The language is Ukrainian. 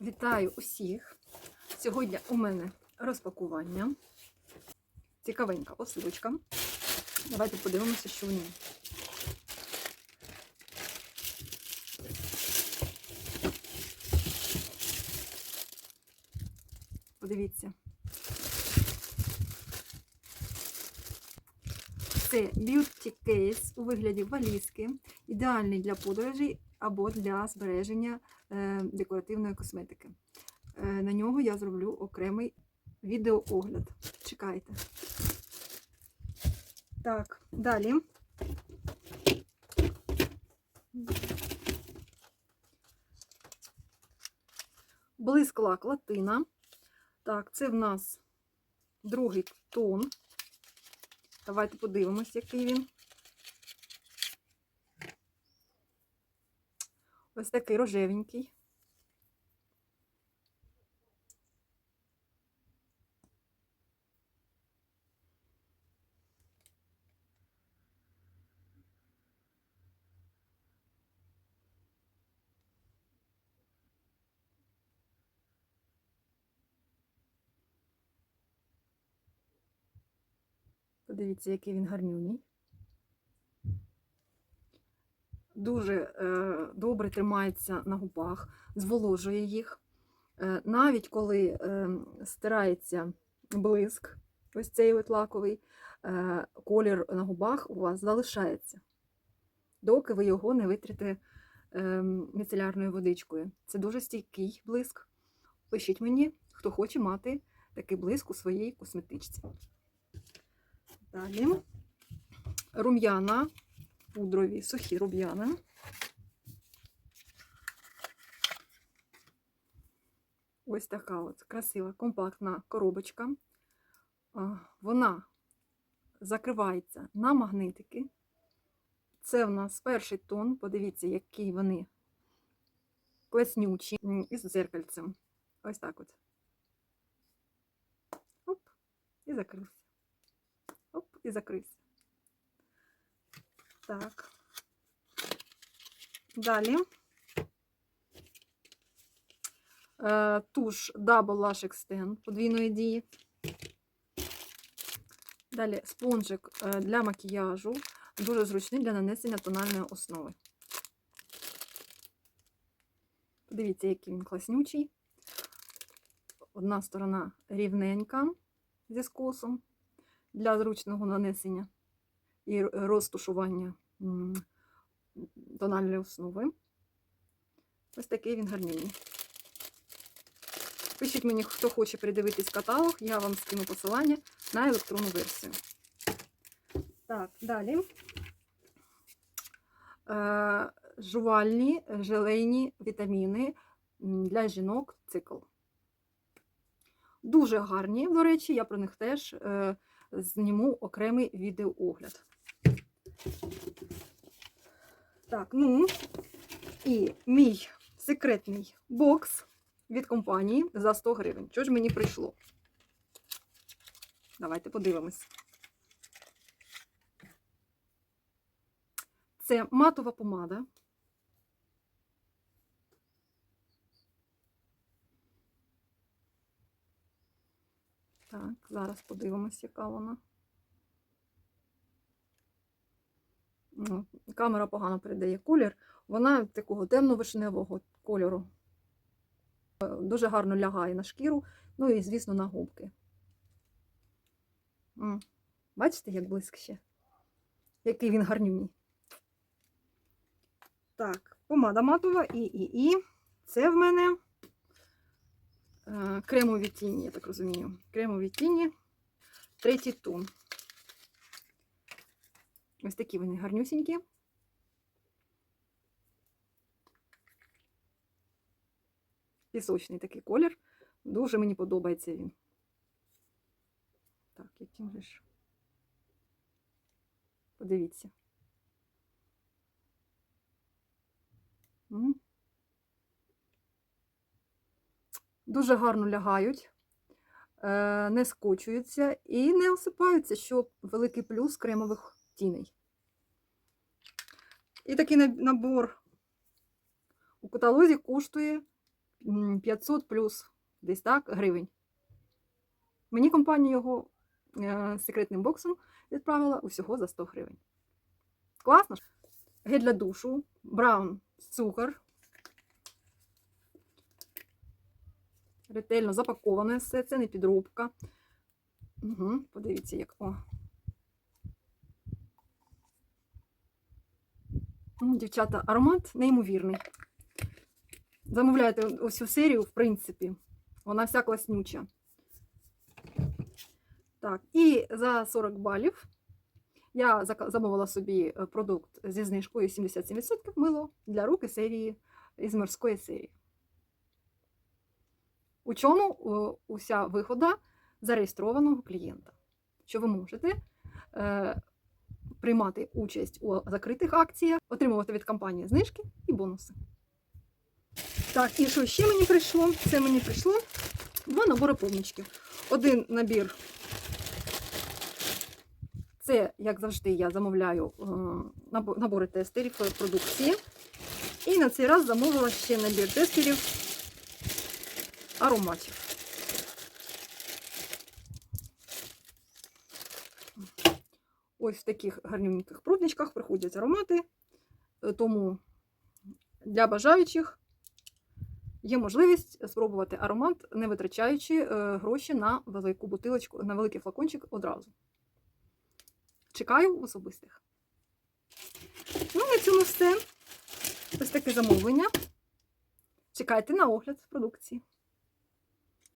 Вітаю усіх! Сьогодні у мене розпакування. Цікавенька посилочка. Давайте подивимося, що в ній. Подивіться. Це б'юті кейс у вигляді валізки, ідеальний для подорожей або для збереження е, декоративної косметики. Е, на нього я зроблю окремий відеоогляд. Чекайте. Так, далі. Блиск-лак латина. Так, це в нас другий тон. Давайте подивимось, який він. Ось такий рожевенький. Подивіться, який він гарнюній. Дуже е, добре тримається на губах, зволожує їх. Е, навіть коли е, стирається блиск, ось цей от лаковий, колір на губах у вас залишається, доки ви його не витрите міцелярною водичкою. Це дуже стійкий блиск. Пишіть мені, хто хоче мати такий блиск у своїй косметичці. Далі рум'яна, пудрові, сухі рум'яна. Ось така от красива компактна коробочка. Вона закривається на магнитики. Це в нас перший тон. Подивіться, які вони класнючі із дзеркальцем. Ось так от. Оп, і закрився. Оп, і закрився. Так. Далі. Е, туш Double Lash Extend подвійної дії. Далі спонжик е, для макіяжу. Дуже зручний для нанесення тональної основи. Подивіться, який він класнючий. Одна сторона рівненька зі скосом для зручного нанесення і розтушування тональної основи. Ось такий він гарній. Пишіть мені, хто хоче придивитись каталог, я вам скину посилання на електронну версію. Так, далі. Е, жувальні желейні вітаміни для жінок цикл. Дуже гарні, до речі, я про них теж е, зніму окремий відеоогляд. Так, ну, і мій секретний бокс від компанії за 100 гривень. Що ж мені прийшло? Давайте подивимось. Це матова помада. Так, зараз подивимось, яка вона. Ну, Камера погано передає колір. Вона такого темно-вишневого кольору. Е, Дуже гарно лягає на шкіру, ну і, звісно, на губки. Бачите, як блиск ще? Який він гарнюній. Так, помада матова і, і, і. Це в мене е, кремові тіні, я так розумію. Кремові тіні, третій тон. Ось такі вони гарнюсінькі. Пісочний такий колір. Дуже мені подобається він. Так, яким же ж. Подивіться. Дуже гарно лягають, е, не скочуються і не осипаються, що великий плюс кремових тіней. І такий набор у каталозі коштує м, м, 500 плюс десь так гривень. Мені компанія його е, секретним боксом відправила усього за 100 гривень. Класно ж? Гель для душу, браун цукор. Ретельно запаковане все, це не підробка. Угу, подивіться, як. О. Дівчата, аромат неймовірний. Замовляйте ось цю серію, в принципі. Вона вся класнюча. Так, і за 40 балів я замовила собі е, продукт зі знижкою 77% мило для рук серії із морської серії. У чому е, уся вигода зареєстрованого клієнта? Що ви можете е, приймати участь у закритих акціях, отримувати від компанії знижки і бонуси. Так, і що ще мені прийшло? Це мені прийшло два набори повничків. Один набір це, як завжди, я замовляю е, набори тестерів продукції. І на цей раз замовила ще набір тестерів ароматів. Ось в таких гарненьких пробничках приходять аромати, е, тому для бажаючих є можливість спробувати аромат, не витрачаючи е, гроші на велику бутилочку, на великий флакончик одразу. Чекаю особистих. Ну, на цьому все. Ось таке замовлення. Чекайте на огляд продукції.